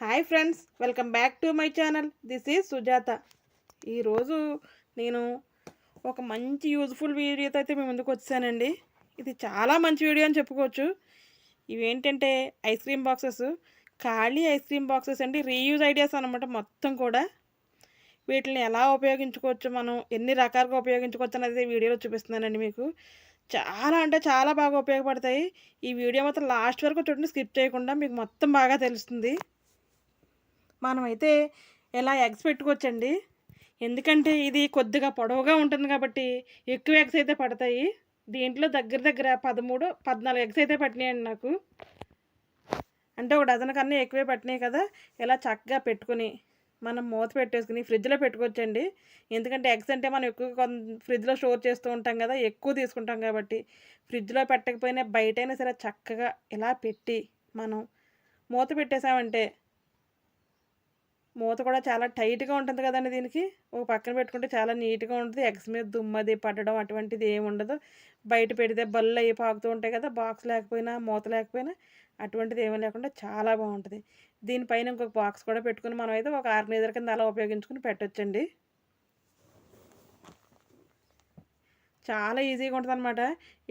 Hi friends welcome back to my channel. This is Sujatha. ఈరోజు నేను ఒక మంచి యూజ్ఫుల్ వీడియోతో అయితే మీ ముందుకు వచ్చానండి. ఇది చాలా మంచి వీడియో అని చెప్పుకోవచ్చు. ఇవేంటంటే ఐస్ క్రీమ్ బాక్సెస్ ఖాళీ ఐస్ క్రీమ్ బాక్సెస్ అండి రీయూజ్ ఐడియాస్ అనమాట మొత్తం కూడా. వీటిని ఎలా ఉపయోగించుకోవచ్చు మనం ఎన్ని రకాలుగా ఉపయోగించుకోవచ్చు అనేది వీడియోలో చూపిస్తున్నానండి మీకు. చాలా అంటే చాలా బాగా ఉపయోగపడతాయి. ఈ వీడియో మాత్రం లాస్ట్ వరకు చూడండి స్కిప్ చేయకుండా మీకు మొత్తం బాగా తెలుస్తుంది. మనమైతే ఎలా ఎగ్స్ పెట్టుకోవచ్చండి? ఎందుకంటే ఇది కొద్దిగా పొడవుగా ఉంటుంది కాబట్టి ఎక్కువ ఎగ్స్ అయితే పడతాయి. దీంట్లో దగ్గర దగ్గర పదమూడు పద్నాలుగు ఎగ్స్ అయితే పట్టినాయండి నాకు. అంటే ఒక డజన్ కన్నా ఎక్కువే పట్టినాయి కదా. ఇలా చక్కగా పెట్టుకుని మనం మూత పెట్టేసుకుని ఫ్రిడ్జ్లో పెట్టుకోవచ్చండి. ఎందుకంటే ఎగ్స్ అంటే మనం ఎక్కువ ఫ్రిడ్జ్లో స్టోర్ చేస్తూ ఉంటాం కదా ఎక్కువ తీసుకుంటాం కాబట్టి ఫ్రిడ్జ్లో పెట్టకపోయినా బయటైనా సరే చక్కగా ఇలా పెట్టి మనం మూత పెట్టేసామంటే మూత కూడా చాలా టైట్గా ఉంటుంది కదండి దీనికి. ఒక పక్కన పెట్టుకుంటే చాలా నీట్గా ఉంటుంది. ఎగ్స్ మీద దుమ్మది పట్టడం అటువంటిది ఏమి ఉండదు. బయట పెడితే బళ్ళు అయ్యి పాకుతూ ఉంటాయి కదా బాక్స్ లేకపోయినా మూత లేకపోయినా అటువంటిది ఏమీ లేకుండా చాలా బాగుంటుంది. దీనిపైన ఇంకొక బాక్స్ కూడా పెట్టుకుని మనం అయితే ఒక ఆర్గనైజర్ కింద అలా ఉపయోగించుకుని పెట్టొచ్చండి. చాలా ఈజీగా ఉంటుంది అనమాట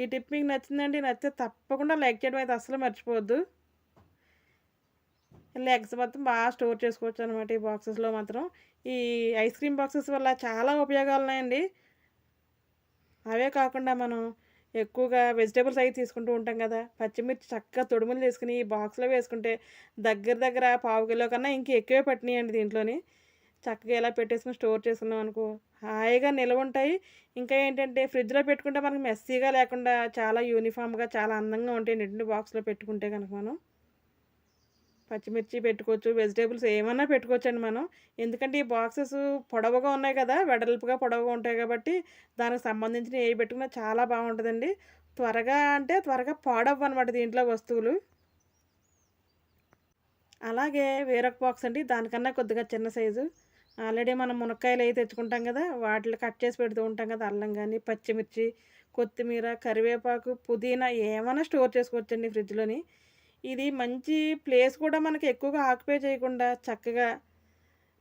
ఈ టిప్ మీకు నచ్చిందండి నచ్చితే తప్పకుండా లైక్ చేయడం అయితే అసలు మర్చిపోవద్దు. లెగ్స్ మొత్తం బాగా స్టోర్ చేసుకోవచ్చు అనమాట ఈ బాక్సెస్లో మాత్రం. ఈ ఐస్ క్రీమ్ బాక్సెస్ వల్ల చాలా ఉపయోగాలు ఉన్నాయండి. అవే కాకుండా మనం ఎక్కువగా వెజిటేబుల్స్ అవి తీసుకుంటూ ఉంటాం కదా పచ్చిమిర్చి చక్కగా తొడుములు తీసుకుని ఈ బాక్స్లో వేసుకుంటే దగ్గర దగ్గర పావు కిలో కన్నా ఇంక ఎక్కువే పట్టినాయండి దీంట్లోని. చక్కగా ఇలా పెట్టేసుకుని స్టోర్ చేసుకున్నాం అనుకో హాయిగా నిల్వ ఉంటాయి. ఇంకా ఏంటంటే ఫ్రిడ్జ్లో పెట్టుకుంటే మనకి మెస్సీగా లేకుండా చాలా యూనిఫామ్గా చాలా అందంగా ఉంటాయి నిండి బాక్స్లో పెట్టుకుంటే కనుక మనం. పచ్చిమిర్చి పెట్టుకోవచ్చు వెజిటేబుల్స్ ఏమన్నా పెట్టుకోవచ్చండి మనం. ఎందుకంటే ఈ బాక్సెస్ పొడవుగా ఉన్నాయి కదా వెడల్పుగా పొడవుగా ఉంటాయి కాబట్టి దానికి సంబంధించిన ఏవి పెట్టుకున్నా చాలా బాగుంటుందండి. త్వరగా అంటే త్వరగా పాడవ్వు అనమాట దీంట్లో వస్తువులు. అలాగే వేరొక బాక్స్ అండి దానికన్నా కొద్దిగా చిన్న సైజు. ఆల్రెడీ మనం మునక్కాయలు అవి తెచ్చుకుంటాం కదా వాటిని కట్ చేసి పెడుతూ ఉంటాం కదా అల్లం కానీ పచ్చిమిర్చి కొత్తిమీర కరివేపాకు పుదీనా ఏమైనా స్టోర్ చేసుకోవచ్చండి ఫ్రిడ్జ్లోని. ఇది మంచి ప్లేస్ కూడా మనకి ఎక్కువగా ఆక్యుపై చేయకుండా చక్కగా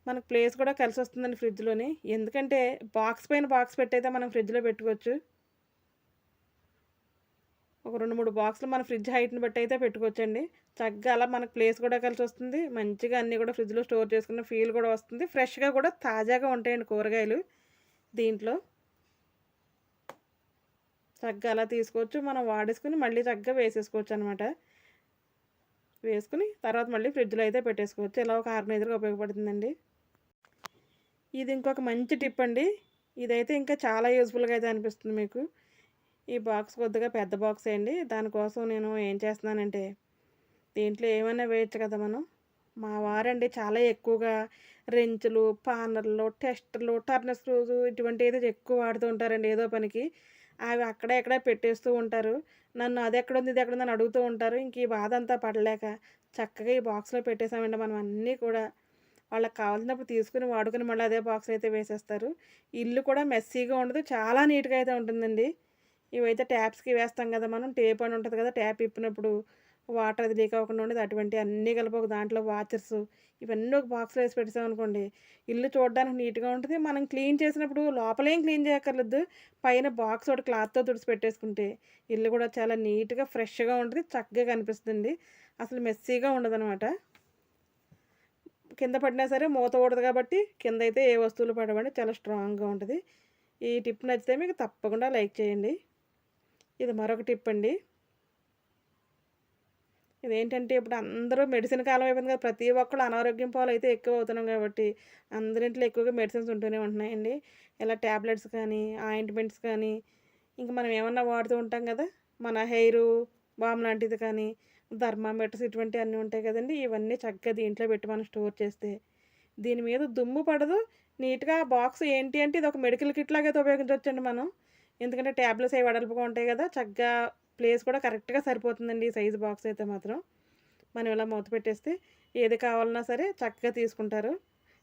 మనకు ప్లేస్ కూడా కలిసి వస్తుందండి ఫ్రిడ్జ్లోని. ఎందుకంటే బాక్స్ పైన బాక్స్ పెట్టయితే మనం ఫ్రిడ్జ్లో పెట్టుకోవచ్చు. ఒక రెండు మూడు బాక్సులు మన ఫ్రిడ్జ్ హైట్ని బట్టి అయితే పెట్టుకోవచ్చండి. చక్కగా అలా మనకు ప్లేస్ కూడా కలిసి వస్తుంది మంచిగా అన్నీ కూడా ఫ్రిడ్జ్లో స్టోర్ చేసుకున్న ఫీల్ కూడా వస్తుంది. ఫ్రెష్గా కూడా తాజాగా ఉంటాయండి కూరగాయలు దీంట్లో. చక్కగా అలా తీసుకోవచ్చు. మనం వాడేసుకుని మళ్ళీ చక్కగా వేసేసుకోవచ్చు అనమాట వేసుకుని తర్వాత మళ్ళీ ఫ్రిడ్జ్లో అయితే పెట్టేసుకోవచ్చు. ఇలా ఒక ఆర్గనైజర్గా ఉపయోగపడుతుందండి. ఇది ఇంకొక మంచి టిప్ అండి. ఇదైతే ఇంకా చాలా యూస్ఫుల్గా అయితే అనిపిస్తుంది మీకు. ఈ బాక్స్ కొద్దిగా పెద్ద బాక్స్ అండి. దానికోసం నేను ఏం చేస్తున్నానంటే దీంట్లో ఏమైనా వేయచ్చు కదా మనం? మా వారండి చాలా ఎక్కువగా రెంచులు పానర్లు టెస్టర్లు టర్నర్ స్క్రూస్ ఇటువంటి అయితే ఎక్కువ వాడుతూ ఉంటారండి ఏదో పనికి. అవి అక్కడ ఎక్కడ పెట్టేస్తూ ఉంటారు. నన్ను అది ఎక్కడ ఉంది ఇది ఎక్కడ ఉందని అడుగుతూ ఉంటారు. ఇంక ఈ బాధ అంతా పడలేక చక్కగా ఈ బాక్స్లో పెట్టేసామండి మనం అన్నీ కూడా వాళ్ళకి కావాల్సినప్పుడు తీసుకుని వాడుకుని మళ్ళీ అదే బాక్స్ అయితే వేసేస్తారు. ఇల్లు కూడా మెస్సీగా ఉండదు. చాలా నీట్గా అయితే ఉంటుందండి. ఇవైతే ట్యాప్స్కి వేస్తాం కదా మనం. టేప్ అని ఉంటుంది కదా ట్యాప్ ఇప్పినప్పుడు వాటర్ అది లీక్ అవ్వకుండా ఉండేది. అటువంటి అన్నీ కలిపి ఒక దాంట్లో వాచర్స్ ఇవన్నీ ఒక బాక్స్లో వేసి పెట్టాం అనుకోండి ఇల్లు చూడడానికి నీట్గా ఉంటుంది. మనం క్లీన్ చేసినప్పుడు లోపలేం క్లీన్ చేయక్కర్లేదు. పైన బాక్స్ ఒకటి క్లాత్తో తుడిచి పెట్టేసుకుంటే ఇల్లు కూడా చాలా నీట్గా ఫ్రెష్గా ఉంటుంది చక్కగా కనిపిస్తుంది అసలు మెస్సీగా ఉండదనమాట కింద పడినా సరే మూత ఊడదు కాబట్టి కింద అయితే ఏ వస్తువులు పడవండి చాలా స్ట్రాంగ్గా ఉంటుంది. ఈ టిప్ నచ్చితే మీకు తప్పకుండా లైక్ చేయండి. ఇది మరొక టిప్ అండి. ఇదేంటంటే ఇప్పుడు అందరూ మెడిసిన్ కాలం అయిపోయింది కదా ప్రతి ఒక్కళ్ళు అనారోగ్యం పాలు అయితే ఎక్కువ అవుతున్నాం కాబట్టి అందరింట్లో ఎక్కువగా మెడిసిన్స్ ఉంటూనే ఉంటున్నాయండి. ఇలా ట్యాబ్లెట్స్ కానీ ఆయింట్మెంట్స్ కానీ ఇంకా మనం ఏమన్నా వాడుతూ ఉంటాం కదా మన హెయిర్ బామ్ లాంటిది కానీ థర్మామీటర్స్ ఇటువంటి అన్నీ ఉంటాయి కదండి ఇవన్నీ చక్కగా దీంట్లో పెట్టి మనం స్టోర్ చేస్తే దీని మీద దుమ్ము పడదు. నీట్గా బాక్స్ ఏంటి అంటే ఇది ఒక మెడికల్ కిట్ లాగా అయితే ఉపయోగించవచ్చండి మనం. ఎందుకంటే ట్యాబ్లెట్స్ అవి వడలుపుగా ఉంటాయి కదా చక్కగా ప్లేస్ కూడా కరెక్ట్గా సరిపోతుందండి సైజు బాక్స్ అయితే మాత్రం. మనం ఇలా మూత పెట్టేస్తే ఏది కావాలన్నా సరే చక్కగా తీసుకుంటారు.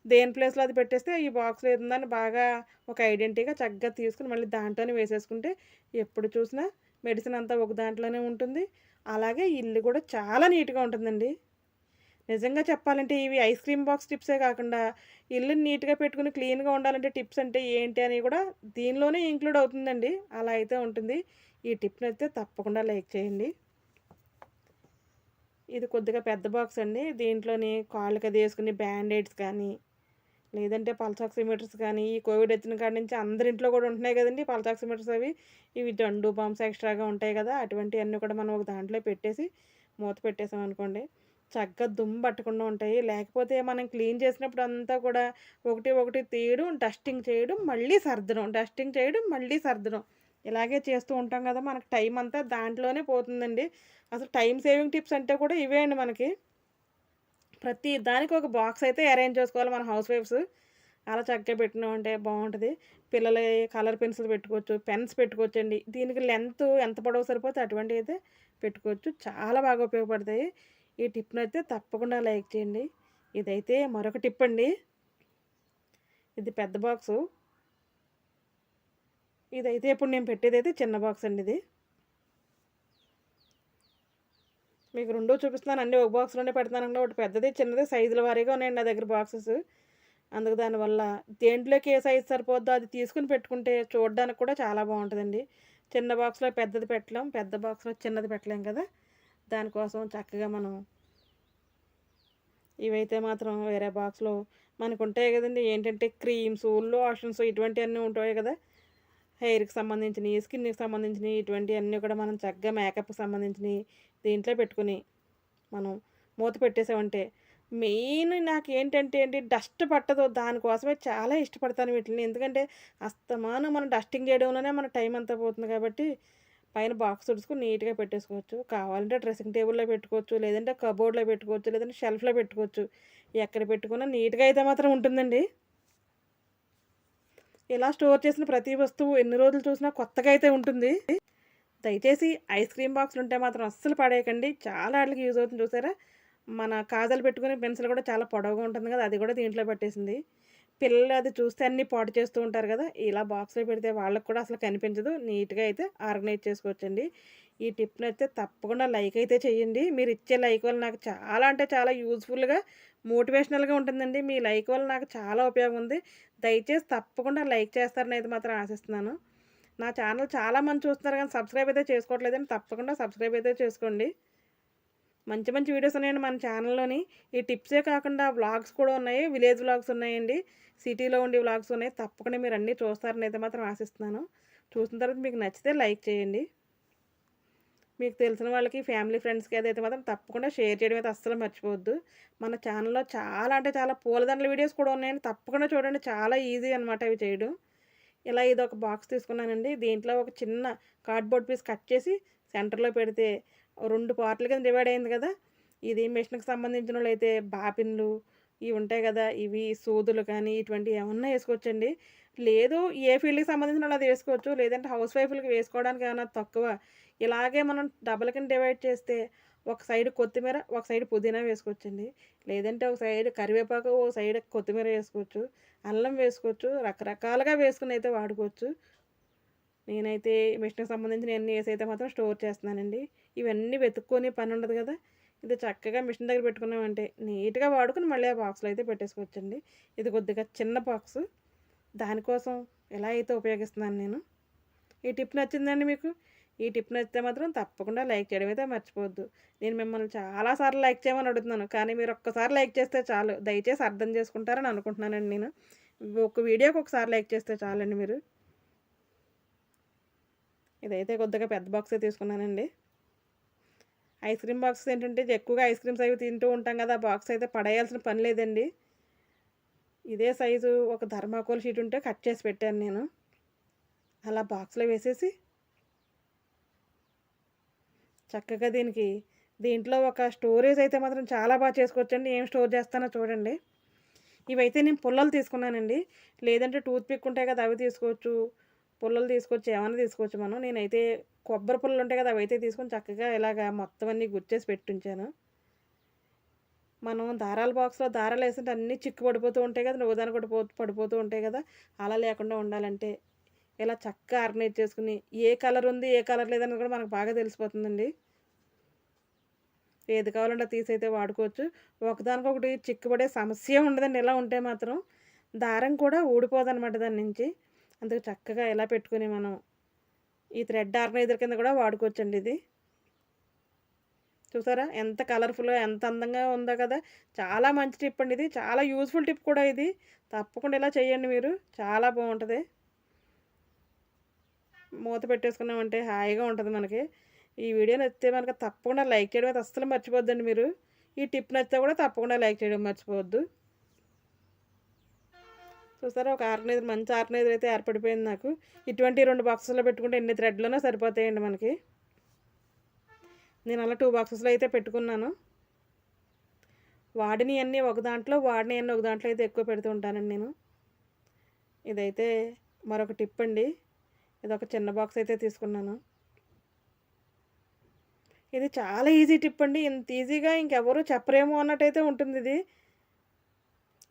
దేని ప్లేస్లో అది పెట్టేస్తే ఈ బాక్స్లో ఏదుందని బాగా ఒక ఐడెంటిటీగా చక్కగా తీసుకుని మళ్ళీ దాంట్లోనే వేసేసుకుంటే ఎప్పుడు చూసినా మెడిసిన్ అంతా ఒక దాంట్లోనే ఉంటుంది. అలాగే ఇల్లు కూడా చాలా నీట్గా ఉంటుందండి. నిజంగా చెప్పాలంటే ఇవి ఐస్ క్రీమ్ బాక్స్ టిప్సే కాకుండా ఇల్లు నీట్గా పెట్టుకుని క్లీన్గా ఉండాలంటే టిప్స్ అంటే ఏంటి అని కూడా దీనిలోనే ఇంక్లూడ్ అవుతుందండి. అలా అయితే ఉంటుంది. ఈ టిప్ని అయితే తప్పకుండా లైక్ చేయండి. ఇది కొద్దిగా పెద్ద బాక్స్ అండి. దీంట్లోని కాళ్ళకి అది వేసుకుని బ్యాండేడ్స్ కానీ లేదంటే పల్సాక్సిమీటర్స్ కానీ ఈ కోవిడ్ వచ్చిన కాడి నుంచి అందరి ఇంట్లో కూడా ఉంటున్నాయి కదండి పల్సాక్సిమీటర్స్ అవి. ఇవి దండు బాంబ్స్ ఎక్స్ట్రాగా ఉంటాయి కదా అటువంటివన్నీ కూడా మనం ఒక దాంట్లో పెట్టేసి మూత పెట్టేసాం అనుకోండి. చక్కగా దుమ్ము పట్టకుండా ఉంటాయి. లేకపోతే మనం క్లీన్ చేసినప్పుడు అంతా కూడా ఒకటి ఒకటి తీయడం డస్టింగ్ చేయడం మళ్ళీ సర్దడం డస్టింగ్ చేయడం మళ్ళీ సర్దడం. ఇలాగే చేస్తూ ఉంటాం కదా మనకు టైం అంతా దాంట్లోనే పోతుందండి. అసలు టైం సేవింగ్ టిప్స్ అంటే కూడా ఇవే అండి మనకి. ప్రతి దానికి ఒక బాక్స్ అయితే అరేంజ్ చేసుకోవాలి మన హౌస్ వైఫ్స్. అలా చక్కగా పెట్టినామంటే బాగుంటుంది. పిల్లలు కలర్ పెన్సిల్ పెట్టుకోవచ్చు పెన్స్ పెట్టుకోవచ్చు అండి దీనికి లెంత్ ఎంత పొడవు సరిపోతే అటువంటివి అయితే పెట్టుకోవచ్చు. చాలా బాగా ఉపయోగపడతాయి. ఈ టిప్ను అయితే తప్పకుండా లైక్ చేయండి. ఇదైతే మరొక టిప్ అండి. ఇది పెద్ద బాక్సు. ఇదైతే ఇప్పుడు నేను పెట్టేది అయితే చిన్న బాక్స్ అండి ఇది. మీకు రెండో చూపిస్తున్నాను. అన్ని ఒక బాక్స్లోనే పెడతానండి ఒకటి పెద్దది చిన్నది సైజుల వారీగా ఉన్నాయండి నా దగ్గర బాక్సెస్ అందుకు దానివల్ల దేంట్లోకి ఏ సైజు సరిపోద్దో అది తీసుకుని పెట్టుకుంటే చూడడానికి కూడా చాలా బాగుంటుందండి. చిన్న బాక్స్లో పెద్దది పెట్టలేం. పెద్ద బాక్స్లో చిన్నది పెట్టలేం కదా. దానికోసం చక్కగా మనం ఇవైతే మాత్రం వేరే బాక్స్లో మనకు ఉంటాయి కదండి. ఏంటంటే క్రీమ్స్ లోషన్స్ ఇటువంటివన్నీ ఉంటాయి కదా. హెయిర్కి సంబంధించినవి స్కిన్కి సంబంధించినవి ఇటువంటివన్నీ కూడా మనం చక్కగా మేకప్కి సంబంధించినవి దీంట్లో పెట్టుకుని మనం మూత పెట్టేసామంటే మెయిన్ నాకు ఏంటంటే ఏంటి డస్ట్ పట్టదు. దానికోసమే చాలా ఇష్టపడతాను వీటిని. ఎందుకంటే అస్తమానం మనం డస్టింగ్ చేయడంలోనే మన టైం అంతా పోతుంది కాబట్టి పైన బాక్స్ తుడుచుకుని నీట్గా పెట్టేసుకోవచ్చు. కావాలంటే డ్రెస్సింగ్ టేబుల్లో పెట్టుకోవచ్చు లేదంటే కబోర్డ్లో పెట్టుకోవచ్చు లేదంటే షెల్ఫ్లో పెట్టుకోవచ్చు. ఎక్కడ పెట్టుకున్నా నీట్గా అయితే మాత్రం ఉంటుందండి. ఇలా స్టోర్ చేసిన ప్రతి వస్తువు ఎన్ని రోజులు చూసినా కొత్తగా అయితే ఉంటుంది. దయచేసి ఐస్ క్రీమ్ బాక్స్లు ఉంటే మాత్రం అస్సలు పడేయకండి. చాలా వాటికి యూజ్ అవుతుంది చూసారా? మన కాజలు పెట్టుకునే పెన్సిల్ కూడా చాలా పొడవుగా ఉంటుంది కదా అది కూడా దీంట్లో పెట్టేసింది. పిల్లలు అది చూస్తే అన్నీ పాటు చేస్తూ ఉంటారు కదా ఇలా బాక్స్లో పెడితే వాళ్ళకి కూడా అసలు కనిపించదు. నీట్గా అయితే ఆర్గనైజ్ చేసుకోవచ్చండి. ఈ టిప్ని అయితే తప్పకుండా లైక్ అయితే చేయండి. మీరు ఇచ్చే లైక్ వల్ల నాకు చాలా అంటే చాలా యూజ్ఫుల్గా మోటివేషనల్గా ఉంటుందండి. మీ లైక్ వల్ల నాకు చాలా ఉపయోగం ఉంది. దయచేసి తప్పకుండా లైక్ చేస్తారని అయితే మాత్రం ఆశిస్తున్నాను. నా ఛానల్ చాలా మంది చూస్తున్నారు కానీ సబ్స్క్రైబ్ అయితే చేసుకోవట్లేదని తప్పకుండా సబ్స్క్రైబ్ అయితే చేసుకోండి. మంచి మంచి వీడియోస్ ఉన్నాయండి మన ఛానల్లోని. ఈ టిప్సే కాకుండా వ్లాగ్స్ కూడా ఉన్నాయి. విలేజ్ వ్లాగ్స్ ఉన్నాయండి. సిటీలో ఉండే వ్లాగ్స్ ఉన్నాయి. తప్పకుండా మీరు అన్నీ చూస్తారని అయితే మాత్రం ఆశిస్తున్నాను. చూసిన తర్వాత మీకు నచ్చితే లైక్ చేయండి. మీకు తెలిసిన వాళ్ళకి ఫ్యామిలీ ఫ్రెండ్స్కి ఏదైతే మాత్రం తప్పకుండా షేర్ చేయడం అయితే అస్సలు మర్చిపోవద్దు. మన ఛానల్లో చాలా అంటే చాలా పూలదండల వీడియోస్ కూడా ఉన్నాయండి. తప్పకుండా చూడండి. చాలా ఈజీ అనమాట అవి చేయడం. ఇలా ఇది ఒక బాక్స్ తీసుకున్నానండి. దీంట్లో ఒక చిన్న కార్డ్బోర్డ్ పీస్ కట్ చేసి సెంటర్లో పెడితే రెండు పార్ట్ల కింద డివైడ్ అయింది కదా. ఇది మిషన్కి సంబంధించిన వాళ్ళు అయితే బాపిన్లు ఇవి ఉంటాయి కదా ఇవి సూదులు కానీ ఇటువంటివి ఏమన్నా వేసుకోవచ్చండి. లేదు ఏ ఫీల్డ్కి సంబంధించిన వాళ్ళు అది వేసుకోవచ్చు లేదంటే హౌస్ వైఫ్లకి వేసుకోవడానికి ఏమైనా తక్కువ. ఇలాగే మనం డబల్ కింద డివైడ్ చేస్తే ఒక సైడ్ కొత్తిమీర ఒక సైడ్ పుదీనా వేసుకోవచ్చండి. లేదంటే ఒక సైడ్ కరివేపాకు ఒక సైడ్ కొత్తిమీర వేసుకోవచ్చు అల్లం వేసుకోవచ్చు రకరకాలుగా వేసుకుని అయితే వాడుకోవచ్చు. నేనైతే మిషన్కి సంబంధించిన నేను వేసైతే మాత్రం స్టోర్ చేస్తున్నానండి. ఇవన్నీ వెతుక్కొని పని ఉండదు కదా. ఇది చక్కగా మిషన్ దగ్గర పెట్టుకున్నామంటే నీట్గా వాడుకుని మళ్ళీ ఆ బాక్స్లో అయితే పెట్టేసుకోవచ్చండి. ఇది కొద్దిగా చిన్న బాక్స్. దానికోసం ఎలా అయితే ఉపయోగిస్తున్నాను నేను? ఈ టిప్ నచ్చిందండి మీకు? ఈ టిప్ నచ్చితే మాత్రం తప్పకుండా లైక్ చేయడం అయితే మర్చిపోవద్దు. నేను మిమ్మల్ని చాలాసార్లు లైక్ చేయమని అడుగుతున్నాను. కానీ మీరు ఒక్కసారి లైక్ చేస్తే చాలు. దయచేసి అర్థం చేసుకుంటారని అనుకుంటున్నానండి నేను. ఒక వీడియోకి ఒకసారి లైక్ చేస్తే చాలండి మీరు. ఇదైతే కొద్దిగా పెద్ద బాక్సే తీసుకున్నానండి. ఐస్ క్రీమ్ బాక్స్ ఏంటంటే ఎక్కువగా ఐస్ క్రీమ్స్ అవి తింటూ ఉంటాం కదా బాక్స్ అయితే పడేయాల్సిన పని లేదండి. ఇదే సైజు ఒక ధర్మాకోల్ షీట్ ఉంటే కట్ చేసి పెట్టాను నేను. అలా బాక్స్లో వేసేసి చక్కగా దీనికి దీంట్లో ఒక స్టోరేజ్ అయితే మాత్రం చాలా బాగా చేసుకోవచ్చండి. ఏం స్టోర్ చేస్తానో చూడండి. ఇవైతే నేను పుల్లలు తీసుకున్నానండి. లేదంటే టూత్ పిక్ ఉంటాయి కదా అవి తీసుకోవచ్చు. పుల్లలు తీసుకొచ్చి ఏమైనా తీసుకోవచ్చు మనం. నేనైతే కొబ్బరి పుల్లలు ఉంటాయి కదా అవి అయితే తీసుకొని చక్కగా ఇలాగా మొత్తం అన్నీ గుచ్చేసి పెట్టుంచాను. మనం దారాల బాక్స్లో దారాలు వేస్తుంటే అన్నీ చిక్కు పడిపోతూ ఉంటాయి కదా నువ్వు దాని కూడా పడిపోతూ ఉంటాయి కదా అలా లేకుండా ఉండాలంటే ఇలా చక్కగా ఆర్గనైజ్ చేసుకుని ఏ కలర్ ఉంది ఏ కలర్ లేదని కూడా మనకు బాగా తెలిసిపోతుందండి. ఏది కావాలంటే తీసైతే తీసి అయితే వాడుకోవచ్చు. ఒకదానికొకటి చిక్కుపడే సమస్య ఉండదండి ఇలా ఉంటే మాత్రం. దారం కూడా ఊడిపోదన్నమాట దాని నుంచి. అందుకు చక్కగా ఇలా పెట్టుకుని మనం ఈ థ్రెడ్ ఆర్గనైజర్ కింద కూడా వాడుకోవచ్చండి ఇది. చూసారా? ఎంత కలర్ఫుల్గా ఎంత అందంగా ఉందో కదా! చాలా మంచి టిప్ అండి ఇది. చాలా యూస్ఫుల్ టిప్ కూడా ఇది. తప్పకుండా ఇలా చేయండి మీరు. చాలా బాగుంటుంది. మూత పెట్టేసుకున్నామంటే హాయిగా ఉంటుంది మనకి. ఈ వీడియో నచ్చితే మనకు తప్పకుండా లైక్ చేయడం అయితే అస్సలు మర్చిపోద్దండి మీరు. ఈ టిప్ నచ్చితే కూడా తప్పకుండా లైక్ చేయడం మర్చిపోవద్దు. చూసారా ఒక ఆర్గనైజర్ మంచి ఆర్గనైజర్ అయితే ఏర్పడిపోయింది నాకు. ఇటువంటి రెండు బాక్సెస్లో పెట్టుకుంటే ఎన్ని థ్రెడ్లోనో సరిపోతాయండి మనకి. నేను అలా టూ బాక్సెస్లో అయితే పెట్టుకున్నాను. వాడిని అన్నీ ఒక దాంట్లో వాడిని అన్నీ ఒక దాంట్లో అయితే ఎక్కువ పెడుతూ ఉంటానండి నేను. ఇదైతే మరొక టిప్ అండి. ఇది ఒక చిన్న బాక్స్ అయితే తీసుకున్నాను. ఇది చాలా ఈజీ టిప్ అండి. ఇంత ఈజీగా ఇంకెవరు చెప్పరేమో అన్నట్టయితే ఉంటుంది ఇది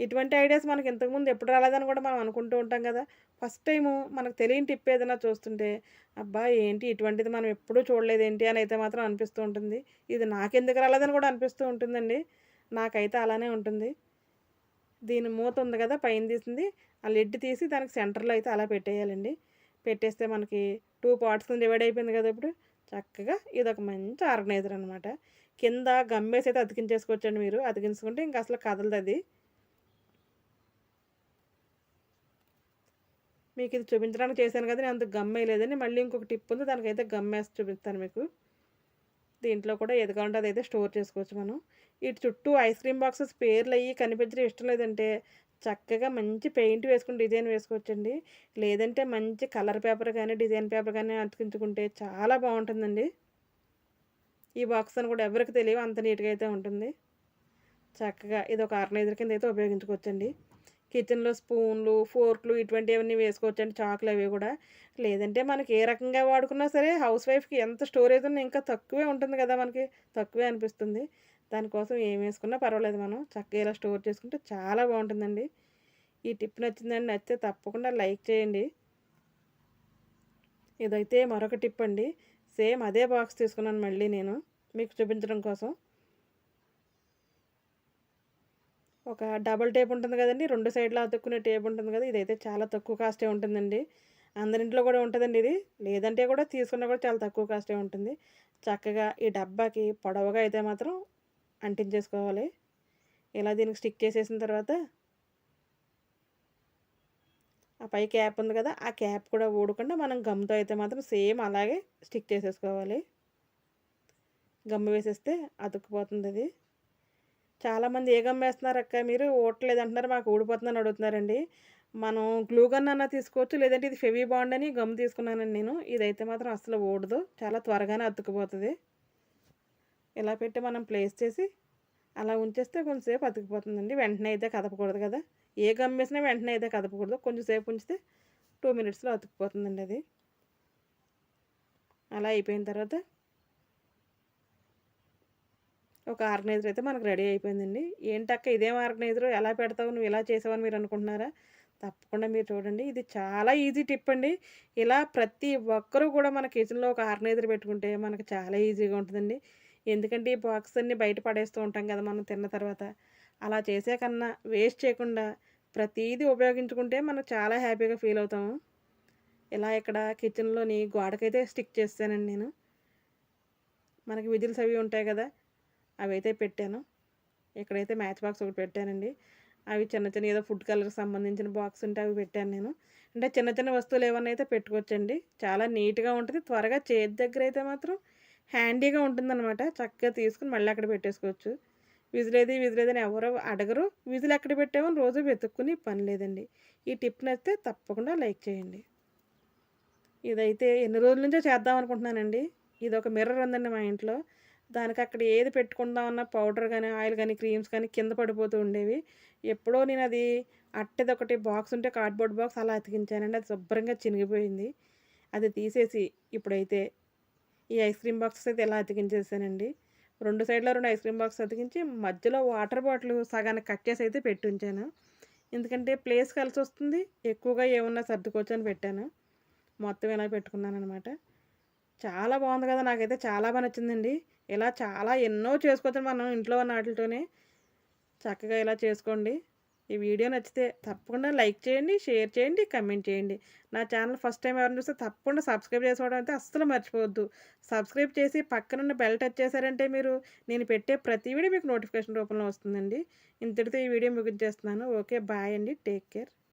ఇటువంటి ఐడియాస్ మనకి ఇంతకుముందు ఎప్పుడు రాలేదని కూడా మనం అనుకుంటూ ఉంటాం కదా. ఫస్ట్ టైము మనకు తెలియని టిప్ ఏదైనా చూస్తుంటే అబ్బా ఏంటి ఇటువంటిది మనం ఎప్పుడూ చూడలేదు ఏంటి అని అయితే మాత్రం అనిపిస్తూ ఉంటుంది. ఇది నాకెందుకు రాలేదని కూడా అనిపిస్తూ ఉంటుందండి. నాకైతే అలానే ఉంటుంది. దీని మూత ఉంది కదా పైన తీసింది. ఆ లెడ్ తీసి దానికి సెంటర్లో అయితే అలా పెట్టేయాలండి. పెట్టేస్తే మనకి టూ పార్ట్స్ డివైడ్ అయిపోయింది కదా ఇప్పుడు. చక్కగా ఇది ఒక మంచి ఆర్గనైజర్ అనమాట కింద గమ్మేసి అయితే అతికించేసుకోవచ్చండి మీరు. అతికించుకుంటే ఇంకా అసలు కదలదు అది. మీకు ఇది చూపించడానికి చేశాను కదా నేను అంత గమ్మేయలేదని మళ్ళీ ఇంకొక టిప్ ఉంది దానికైతే గమ్మేసి చూపిస్తాను మీకు. దీంట్లో కూడా ఏది కావాలంటే అదైతే స్టోర్ చేసుకోవచ్చు మనం. ఇటు చుట్టూ ఐస్ క్రీమ్ బాక్సెస్ పేర్లు అయ్యి కనిపించడం ఇష్టం లేదంటే చక్కగా మంచి పెయింట్ వేసుకుని డిజైన్ వేసుకోవచ్చండి. లేదంటే మంచి కలర్ పేపర్ కానీ డిజైన్ పేపర్ కానీ అతికించుకుంటే చాలా బాగుంటుందండి. ఈ బాక్స్ అని కూడా ఎవరికి తెలియవు అంత నీట్గా అయితే ఉంటుంది. చక్కగా ఇది ఒక ఆర్గనైజర్ కింద అయితే ఉపయోగించుకోవచ్చండి. కిచెన్లో స్పూన్లు ఫోర్క్లు ఇటువంటివన్నీ వేసుకోవచ్చండి చాకులు అవి కూడా. లేదంటే మనకి ఏ రకంగా వాడుకున్నా సరే హౌస్ వైఫ్కి ఎంత స్టోరేజ్ ఉన్నా ఇంకా తక్కువే ఉంటుంది కదా మనకి తక్కువే అనిపిస్తుంది. దానికోసం ఏం వేసుకున్నా పర్వాలేదు మనం చక్కగా ఇలా స్టోర్ చేసుకుంటే చాలా బాగుంటుందండి. ఈ టిప్ నచ్చిందండి నచ్చితే తప్పకుండా లైక్ చేయండి. ఇదైతే మరొక టిప్ అండి. సేమ్ అదే బాక్స్ తీసుకున్నాను మళ్ళీ నేను మీకు చూపించడం కోసం. ఒక డబల్ టేప్ ఉంటుంది కదండి రెండు సైడ్లో అతుక్కునే టేప్ ఉంటుంది కదా ఇదైతే చాలా తక్కువ కాస్టే ఉంటుందండి. అందరింట్లో కూడా ఉంటుందండి ఇది లేదంటే కూడా తీసుకున్నా కూడా చాలా తక్కువ కాస్టే ఉంటుంది. చక్కగా ఈ డబ్బాకి పొడవుగా అయితే మాత్రం అంటించేసుకోవాలి. ఇలా దీనికి స్టిక్ చేసేసిన తర్వాత ఆ పై క్యాప్ ఉంది కదా ఆ క్యాప్ కూడా ఊడకుండా మనం గమ్తో అయితే మాత్రం సేమ్ అలాగే స్టిక్ చేసేసుకోవాలి. గమ్ము వేసేస్తే అతుక్కుపోతుంది అది చాలామంది ఏ గమ్ వేస్తున్నారు అక్క. మీరు ఊడట్లేదు అంటున్నారు మాకు ఊడిపోతుందని అడుగుతున్నారండి. మనం గ్లూ గన్ అన్న తీసుకోవచ్చు లేదంటే ఇది ఫెవీ బాండ్ అని గమ్ తీసుకున్నానండి నేను. ఇదైతే మాత్రం అసలు ఊడదు. చాలా త్వరగానే అతుక్కుపోతుంది ఇలా పెట్టి మనం ప్లేస్ చేసి అలా ఉంచేస్తే కొంచెంసేపు అతికిపోతుందండి. వెంటనే అయితే కదపకూడదు కదా. ఏ గమ్ వేసినా వెంటనే అయితే కదపకూడదు. కొంచెంసేపు ఉంచితే టూ మినిట్స్లో అతుక్కుపోతుందండి అది. అలా అయిపోయిన తర్వాత ఒక ఆర్గనైజర్ అయితే మనకు రెడీ అయిపోయిందండి. ఏంటక్క ఇదేం ఆర్గనైజర్? ఎలా పెడతావు? నువ్వు ఇలా చేసావని మీరు అనుకుంటున్నారా? తప్పకుండా మీరు చూడండి. ఇది చాలా ఈజీ టిప్ అండి. ఇలా ప్రతి ఒక్కరూ కూడా మన కిచెన్లో ఒక ఆర్గనైజర్ పెట్టుకుంటే మనకు చాలా ఈజీగా ఉంటుందండి. ఎందుకంటే ఈ బాక్స్ అన్ని బయట పడేస్తూ ఉంటాం కదా మనం తిన్న తర్వాత. అలా చేసే కన్నా వేస్ట్ చేయకుండా ప్రతిదీ ఉపయోగించుకుంటే మనం చాలా హ్యాపీగా ఫీల్ అవుతాము. ఇలా ఇక్కడ కిచెన్లోని గోడకైతే స్టిక్ చేస్తానండి నేను. మనకి విజిల్స్ అవి ఉంటాయి కదా. అవి అయితే పెట్టాను. ఇక్కడైతే మ్యాచ్ బాక్స్ ఒకటి పెట్టానండి అవి చిన్న చిన్న ఏదో ఫుడ్ కలర్కి సంబంధించిన బాక్స్ ఉంటే అవి పెట్టాను నేను. అంటే చిన్న చిన్న వస్తువులు ఏమన్నా అయితే పెట్టుకోవచ్చండి. చాలా నీట్గా ఉంటుంది. త్వరగా చేతి దగ్గర అయితే మాత్రం హ్యాండీగా ఉంటుందన్నమాట. చక్కగా తీసుకుని మళ్ళీ అక్కడ పెట్టేసుకోవచ్చు. విజిలేది విజిలేదని ఎవరో అడగరు. విజిల్ ఎక్కడ పెట్టామని రోజు వెతుక్కుని పని లేదండి. ఈ టిప్ నచ్చితే తప్పకుండా లైక్ చేయండి. ఇదైతే ఎన్ని రోజుల నుంచో చేద్దాం అనుకుంటున్నానండి. ఇది ఒక మిర్రర్ ఉందండి మా ఇంట్లో. దానికి అక్కడ ఏది పెట్టుకుందామన్నా పౌడర్ కానీ ఆయిల్ కానీ క్రీమ్స్ కానీ కింద పడిపోతూ ఉండేవి. ఎప్పుడో నేను అది అట్టది ఒకటి బాక్స్ ఉంటే కార్డ్బోర్డ్ బాక్స్ అలా అతికించానండి. అది శుభ్రంగా చినిగిపోయింది. అది తీసేసి ఇప్పుడైతే ఈ ఐస్ క్రీమ్ బాక్సెస్ అయితే ఎలా అతికించేసానండి. రెండు సైడ్లో రెండు ఐస్ క్రీమ్ బాక్స్ అతికించి మధ్యలో వాటర్ బాటిల్ సగానికి కట్ చేసి అయితే పెట్టి ఉంచాను ఎందుకంటే ప్లేస్ కలిసి వస్తుంది. ఎక్కువగా ఏమన్నా సర్దుకోవచ్చు అని పెట్టాను. మొత్తం ఇలా పెట్టుకున్నాను అనమాట చాలా బాగుంది కదా! నాకైతే చాలా బాగా నచ్చిందండి. ఇలా చాలా ఎన్నో చేసుకోవచ్చు మనం ఇంట్లో ఉన్న వాటితోనే. చక్కగా ఇలా చేసుకోండి. ఈ వీడియో నచ్చితే తప్పకుండా లైక్ చేయండి షేర్ చేయండి కమెంట్ చేయండి. నా ఛానల్ ఫస్ట్ టైం ఎవరైనా చూస్తే తప్పకుండా సబ్స్క్రైబ్ చేసుకోవడం అయితే అస్సలు మర్చిపోవద్దు. సబ్స్క్రైబ్ చేసి పక్కనున్న బెల్ టచ్ చేశారంటే మీరు నేను పెట్టే ప్రతి వీడియో మీకు నోటిఫికేషన్ రూపంలో వస్తుందండి. ఇంతటితో ఈ వీడియో ముగించేస్తున్నాను. ఓకే బాయ్ అండి. Take care.